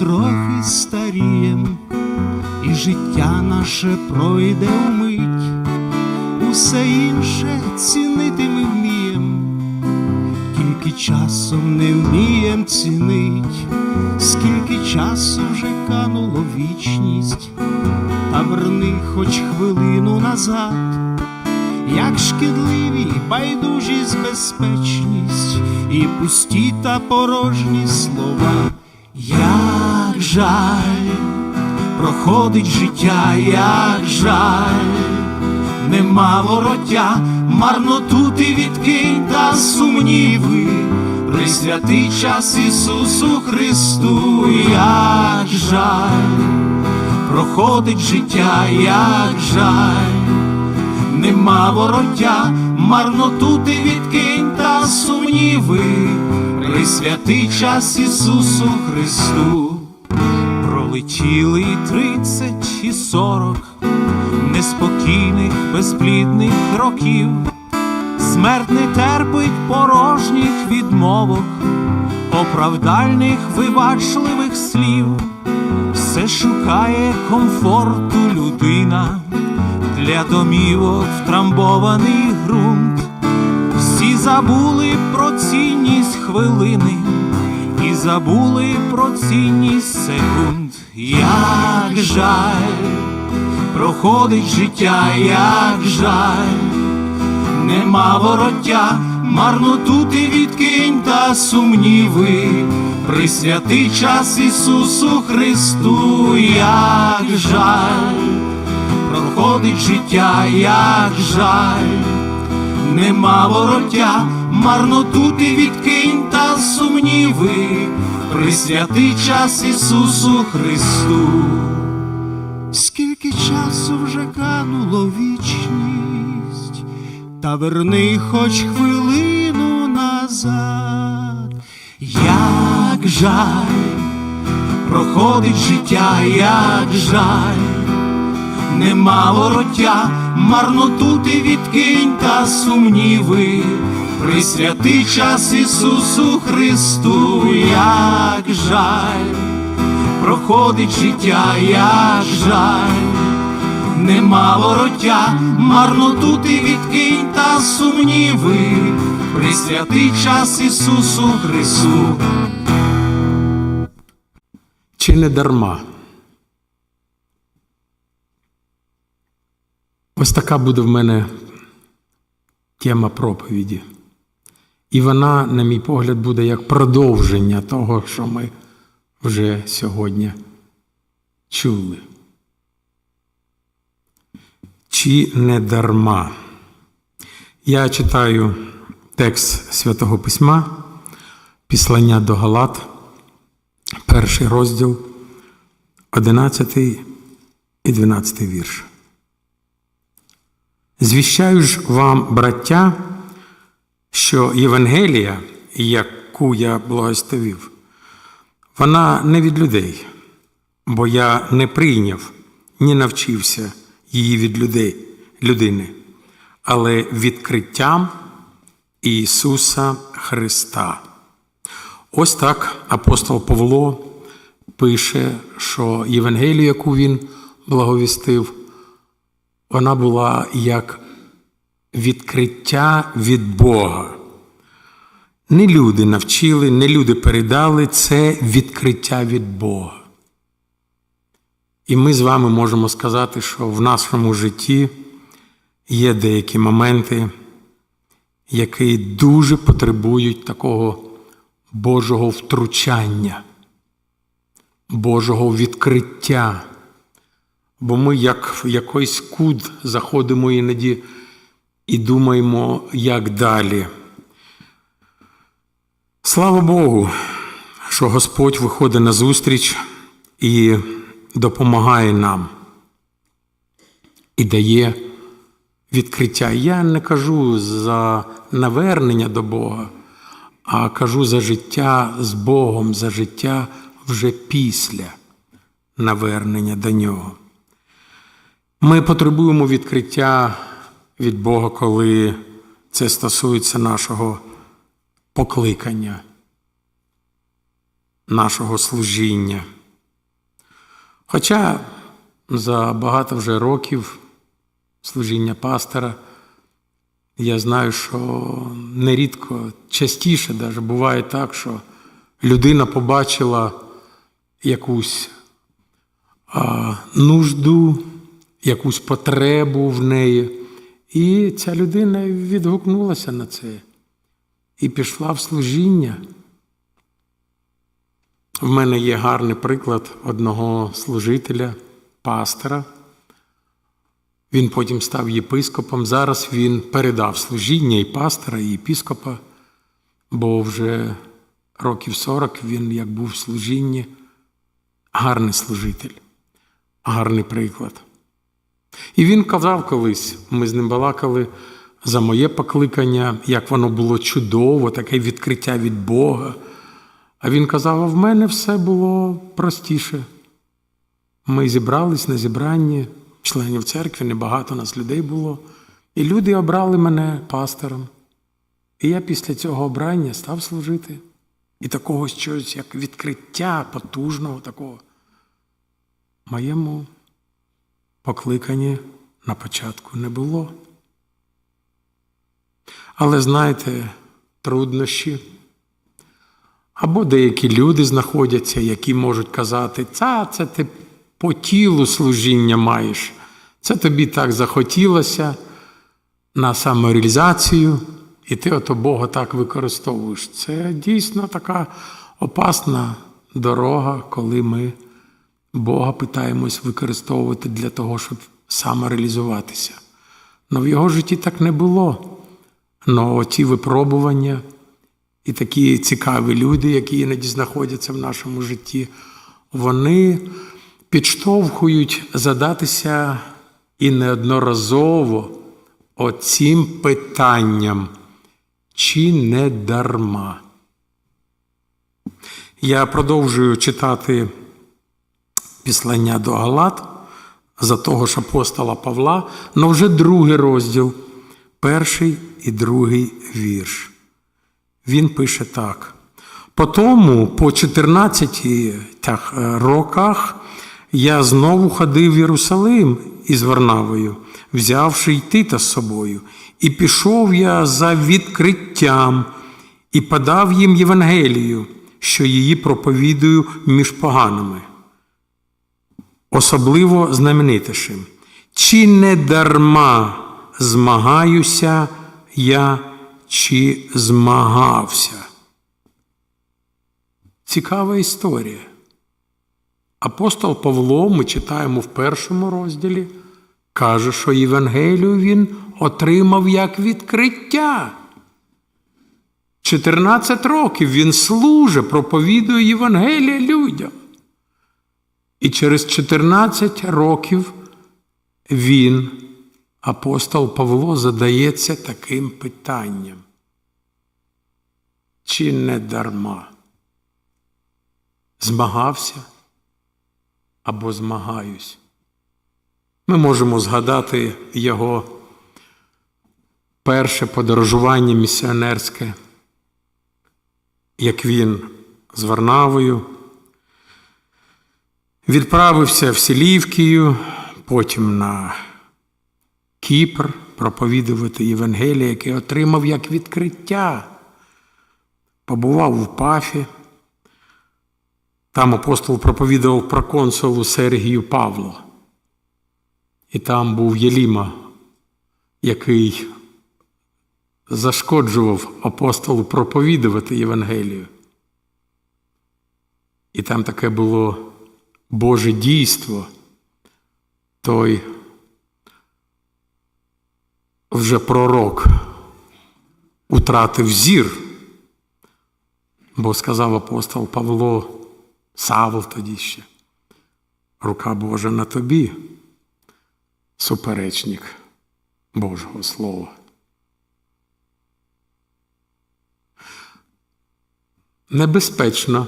трохи старієм, і життя наше пройде умить, усе інше цінити ми вмієм, тільки часом не вмієм цінить, скільки часу вже кануло вічність, та верни хоч хвилину назад. Як шкідливі, байдужість, безпечність і пусті та порожні слова. Жаль, проходить життя, як жаль, нема вороття, марноту ти відкинь та сумніви, присвятий час Ісусу Христу, як жаль, проходить життя, як жаль. Нема вороття, марноту ти відкинь та сумніви, присвятий час Ісусу Христу. Пролетіли і тридцять і сорок неспокійних, безплідних років, смерть не терпить порожніх відмовок, оправдальних вибачливих слів, все шукає комфорту людина для домівок втрамбований ґрунт, всі забули про цінність хвилини і забули про цінність секунд. Як жаль, проходить життя, як жаль, нема вороття, марноту ти відкинь та сумніви, присвятий час Ісусу Христу, як жаль. Проходить життя, як жаль, нема вороття, марноту ти відкинь та сумніви, присвятий час Ісусу Христу. Скільки часу вже кануло вічність, та верни хоч хвилину назад, як жаль, проходить життя, як жаль. Нема вороття, марноту ти відкинь та сумніви, присвятий час Ісусу Христу, як жаль, проходить життя, як жаль, нема вороття, марноту ти відкинь та сумніви, присвятий час Ісусу Христу. Чи не дарма? Ось така буде в мене тема проповіді. І вона, на мій погляд, буде як продовження того, що ми вже сьогодні чули. Чи не дарма? Я читаю текст Святого Письма, Післання до Галат, перший розділ, 11 і 12 вірш. Звіщаю ж вам, браття, що Євангелія, яку я благословив, вона не від людей, бо я не прийняв, ні навчився її від людей, людини, але відкриттям Ісуса Христа. Ось так апостол Павло пише, що Євангелію, яку він благовістив, вона була як відкриття від Бога. Не люди навчили, не люди передали це відкриття від Бога. І ми з вами можемо сказати, що в нашому житті є деякі моменти, які дуже потребують такого Божого втручання, Божого відкриття. Бо ми, як в якийсь кут, заходимо іноді і думаємо, як далі. Слава Богу, що Господь виходить на зустріч і допомагає нам і дає відкриття. Я не кажу за навернення до Бога, а кажу за життя з Богом, за життя вже після навернення до Нього. Ми потребуємо відкриття від Бога, коли це стосується нашого покликання, нашого служіння. Хоча за багато вже років служіння пастора я знаю, що нерідко, частіше навіть буває так, що людина побачила якусь а, нужду, якусь потребу в неї, і ця людина відгукнулася на це і пішла в служіння. В мене є гарний приклад одного служителя, пастора. Він потім став єпископом. Зараз він передав служіння і пастора, і єпископа, бо вже років 40 він як був в служінні. Гарний служитель, гарний приклад. І він казав колись, ми з ним балакали за моє покликання, як воно було чудово, таке відкриття від Бога. А він казав: а в мене все було простіше. Ми зібрались на зібранні членів церкви, небагато нас людей було. І люди обрали мене пастором. І я після цього обрання став служити. І такого щось, як відкриття потужного такого. Моєму покликанні на початку не було. Але знаєте, труднощі. Або деякі люди знаходяться, які можуть казати, це, це ти по тілу служіння маєш, це тобі так захотілося на самореалізацію, і ти ото Бога так використовуєш. Це дійсно така опасна дорога, коли ми Бога питаємось використовувати для того, щоб самореалізуватися. Но в його житті так не було. Но ті випробування. І такі цікаві люди, які іноді знаходяться в нашому житті, вони підштовхують задатися і неодноразово оцім питанням, чи не дарма. Я продовжую читати післання до Галат за того ж апостола Павла, але вже другий розділ, перший і другий вірш. Він пише так. Потому по 14 тях, роках я знову ходив в Єрусалим із Варнавою, взявши й Тита з собою, і пішов я за відкриттям і подав їм Євангелію, що її проповідую між поганими. Особливо знаменитішим. Чи не дарма змагаюся я? чи змагався. Цікава історія. Апостол Павло, ми читаємо в першому розділі, каже, що Євангелію він отримав як відкриття. 14 років він служить, проповідує Євангелія людям. І через 14 років він апостол Павло задається таким питанням. Чи не дарма? Змагався або змагаюсь? Ми можемо згадати його перше подорожування місіонерське, як він з Варнавою відправився в Селівкію, потім на Кіпр проповідувати Євангеліє, яке отримав як відкриття. Побував у Пафі. Там апостол проповідував про консулу Сергію Павло. І там був Єліма, який зашкоджував апостолу проповідувати Євангелію. І там таке було Боже дійство. Той вже пророк утратив зір, бо сказав апостол Павло, Савл тоді ще, рука Божа на тобі, суперечник Божого Слова. Небезпечно,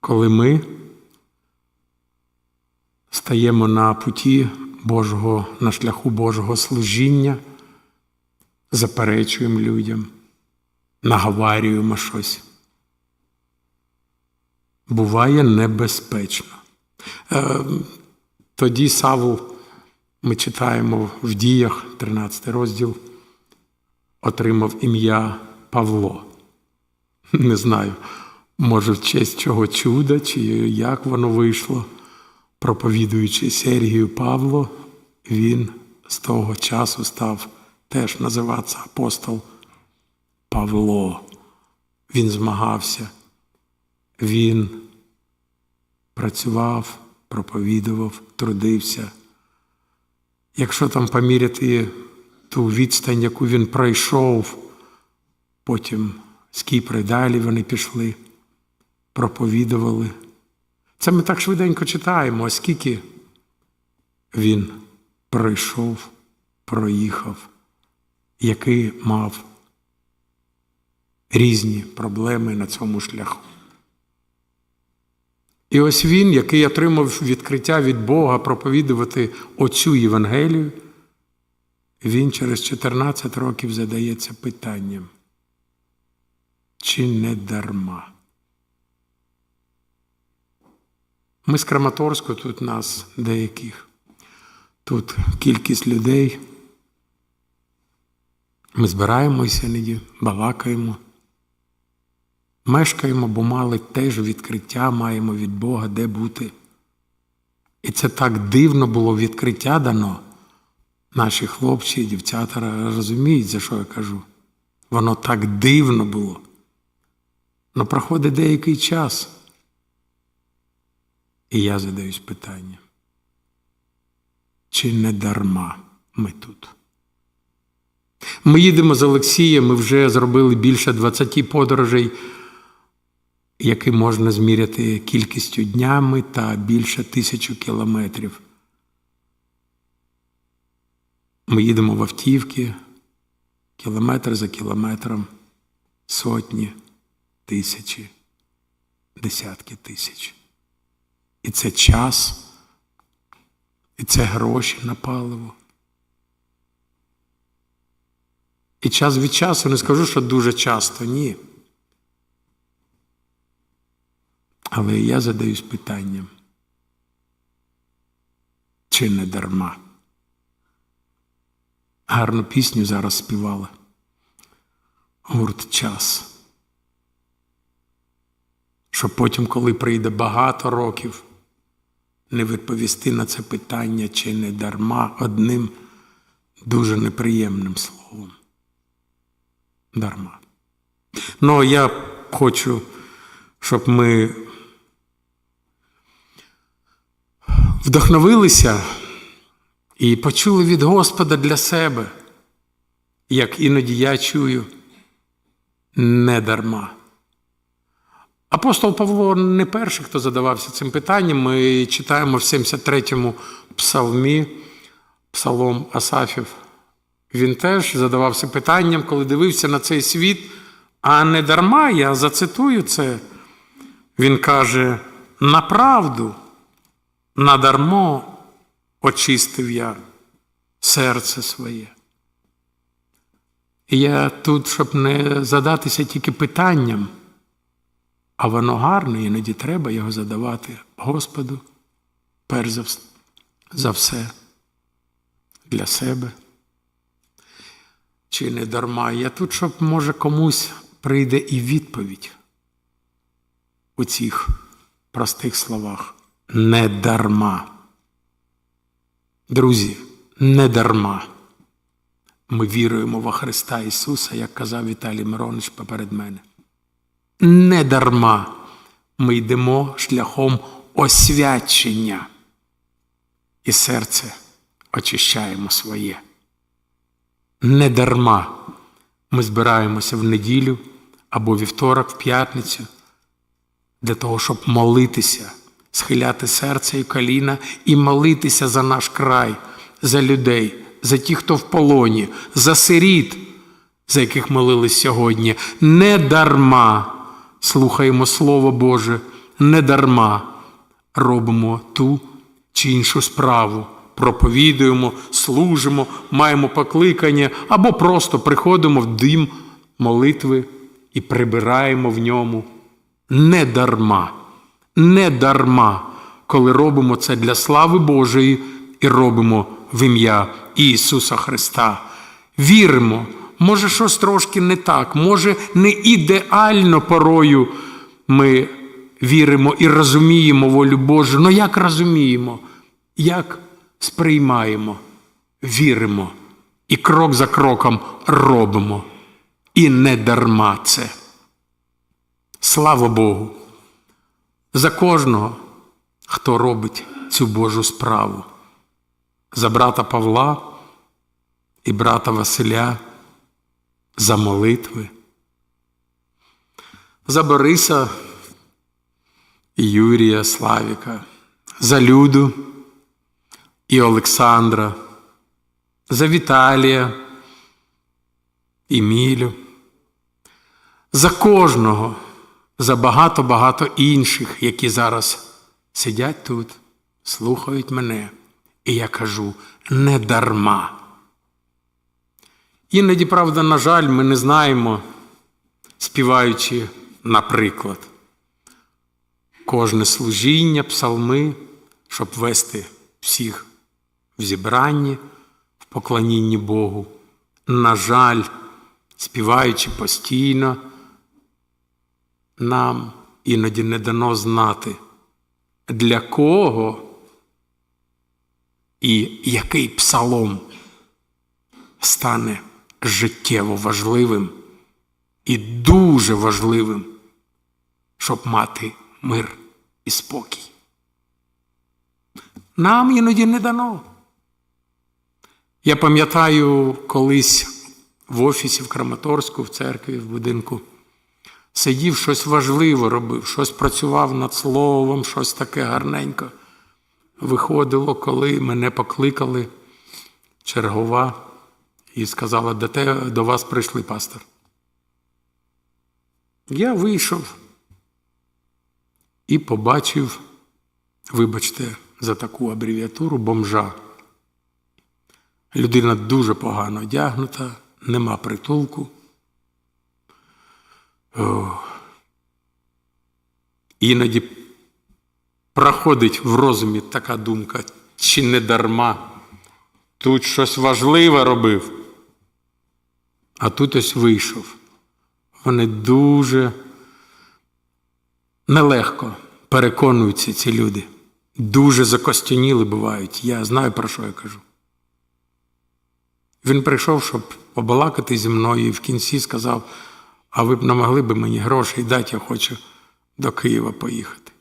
коли ми стаємо на путі Божого, на шляху Божого служіння заперечуємо людям, наговарюємо щось. Буває небезпечно. Е, Тоді Савл, ми читаємо в діях, 13 розділ, отримав ім'я Павло. Не знаю, може, в честь чого чуда, чи як воно вийшло. Проповідуючи Сергію Павло, він з того часу став теж називатися апостол Павло. Він змагався, він працював, проповідував, трудився. Якщо там поміряти ту відстань, яку він пройшов, потім з Кіпри далі вони пішли, проповідували. Це ми так швиденько читаємо, а скільки він пройшов, проїхав, який мав різні проблеми на цьому шляху. І ось він, який отримав відкриття від Бога проповідувати оцю Євангелію, він через 14 років задається питанням, чи не дарма? Ми з Краматорську, тут нас деяких, тут кількість людей. Ми збираємося іноді, балакаємо, мешкаємо, бо мали теж відкриття, маємо від Бога, де бути. І це так дивно було відкриття дано. Наші хлопці і дівчата розуміють, за що я кажу. Воно так дивно було. Но проходить деякий час. І я задаюсь питанням, чи не дарма ми тут? Ми їдемо з Олексієм, ми вже зробили більше 20 подорожей, які можна зміряти кількістю днями та більше тисячу кілометрів. Ми їдемо в автівки, кілометр за кілометром, сотні, тисячі, десятки тисяч. І це час, і це гроші на паливо. І час від часу не скажу, що дуже часто, ні. Але я задаюсь питанням, чи не дарма? Гарну пісню зараз співала. Гурт час. Щоб потім, коли прийде багато років, не відповісти на це питання, чи не дарма одним дуже неприємним словом. Дарма. Ну, я хочу, щоб ми вдохновилися і почули від Господа для себе, як іноді я чую, не дарма. Апостол Павло не перший, хто задавався цим питанням. Ми читаємо в 73-му псалмі, псалом Асафів. Він теж задавався питанням, коли дивився на цей світ, а не дарма, я зацитую це. Він каже: на правду, надармо очистив я серце своє. І я тут, щоб не задатися тільки питанням, а воно гарне, іноді треба його задавати Господу, перш за, все, для себе. Чи не дарма? Я тут, щоб може комусь прийде і відповідь у цих простих словах. Не дарма. Друзі, не дарма. Ми віруємо во Христа Ісуса, як казав Віталій Миронич поперед мене. Не дарма ми йдемо шляхом освячення і серце очищаємо своє. Не дарма ми збираємося в неділю або вівторок, в п'ятницю, для того, щоб молитися, схиляти серце і коліна і молитися за наш край, за людей, за тих, хто в полоні, за сиріт, за яких молились сьогодні. Не дарма слухаємо Слово Боже, не дарма робимо ту чи іншу справу. Проповідуємо, служимо, маємо покликання або просто приходимо в дім молитви і прибираємо в ньому. Не дарма, не дарма коли робимо це для слави Божої і робимо в ім'я Ісуса Христа. Віримо, може, щось трошки не так, може, не ідеально порою ми віримо і розуміємо волю Божу. Ну як розуміємо, як сприймаємо, віримо і крок за кроком робимо. І не дарма це. Слава Богу! За кожного, хто робить цю Божу справу. За брата Павла і брата Василя, за молитви, за Бориса і Юрія Славіка, за Люду і Олександра, за Віталія і Мілю, за кожного, за багато-багато інших, які зараз сидять тут, слухають мене, і я кажу не дарма. Іноді, правда, на жаль, ми не знаємо, співаючи, наприклад, кожне служіння, псалми, щоб вести всіх в зібранні, в поклонінні Богу. На жаль, співаючи постійно, нам іноді не дано знати, для кого і який псалом стане життєво важливим і дуже важливим, щоб мати мир і спокій. Нам іноді не дано. Я пам'ятаю колись в офісі в Краматорську, в церкві, в будинку, сидів, щось важливе робив, щось працював над словом, щось таке гарненько. Виходило, коли мене покликали чергова і сказала, до, те, до вас прийшли пастор. Я вийшов і побачив, вибачте, за таку абревіатуру бомжа. Людина дуже погано одягнута, нема притулку. О. Іноді проходить в розумі така думка, чи не дарма тут щось важливе робив, а тут ось вийшов. Вони дуже нелегко переконуються ці люди. Дуже закостяніли бувають. Я знаю, про що я кажу. Він прийшов, щоб побалакати зі мною, і в кінці сказав: а ви б не могли б мені грошей дати, я хочу до Києва поїхати.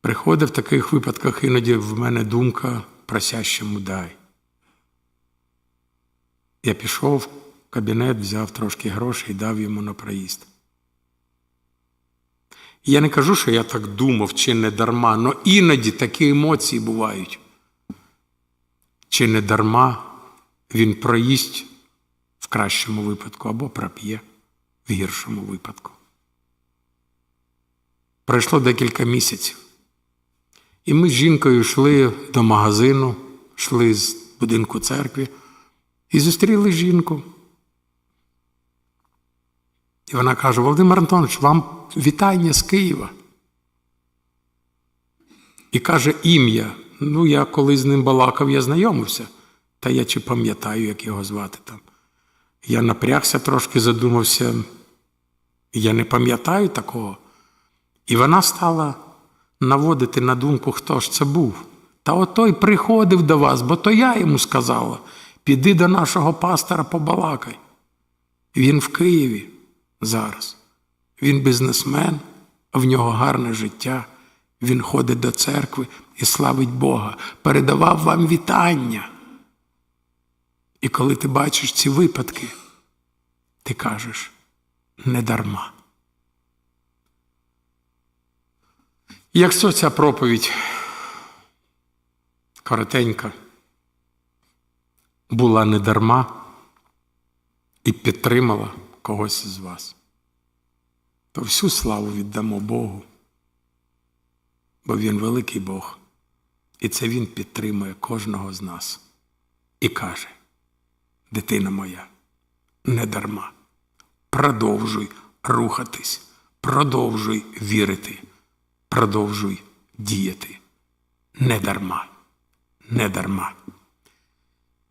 Приходить в таких випадках іноді в мене думка просящому дай. Я пішов в кабінет, взяв трошки грошей і дав йому на проїзд. Я не кажу, що я так думав, чи не дарма, але іноді такі емоції бувають. Чи не дарма він проїсть в кращому випадку або проп'є в гіршому випадку. Пройшло декілька місяців. І ми з жінкою йшли до магазину, йшли з будинку церкви і зустріли жінку. І вона каже: Володимир Антонович, вам вітання з Києва. І каже ім'я. Ну, я коли з ним балакав, я знайомився, та я чи пам'ятаю, як його звати там. Я напрягся трошки, задумався. Я не пам'ятаю такого. І вона стала наводити на думку, хто ж це був. Та отой приходив до вас, бо то я йому сказала: піди до нашого пастора побалакай. Він в Києві зараз. Він бізнесмен, в нього гарне життя. Він ходить до церкви і славить Бога, передавав вам вітання. І коли ти бачиш ці випадки, ти кажеш не дарма. Якщо ця проповідь коротенька була не дарма і підтримала когось із вас, то всю славу віддамо Богу, бо Він великий Бог, і це Він підтримує кожного з нас і каже: дитина моя, не дарма, продовжуй рухатись, продовжуй вірити продовжуй діяти. Не дарма.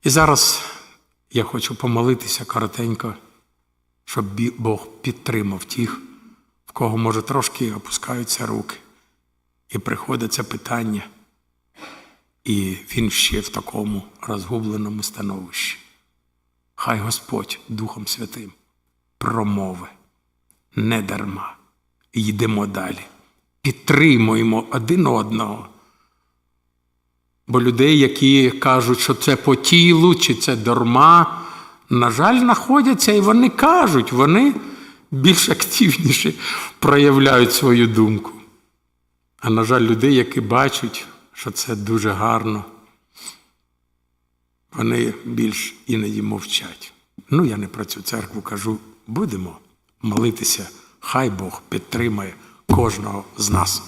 І зараз я хочу помолитися коротенько, щоб Бог підтримав тих, в кого, може, трошки опускаються руки, і приходить це питання, і він ще в такому розгубленому становищі. Хай Господь Духом Святим промови не дарма. Йдемо далі. Підтримуємо один одного. Бо людей, які кажуть, що це по тілу чи це дарма, на жаль, знаходяться і вони кажуть, вони більш активніше проявляють свою думку. А на жаль, людей, які бачать, що це дуже гарно, вони більш іноді мовчать. Ну, я не про цю церкву кажу, будемо молитися, хай Бог підтримає кожного з нас.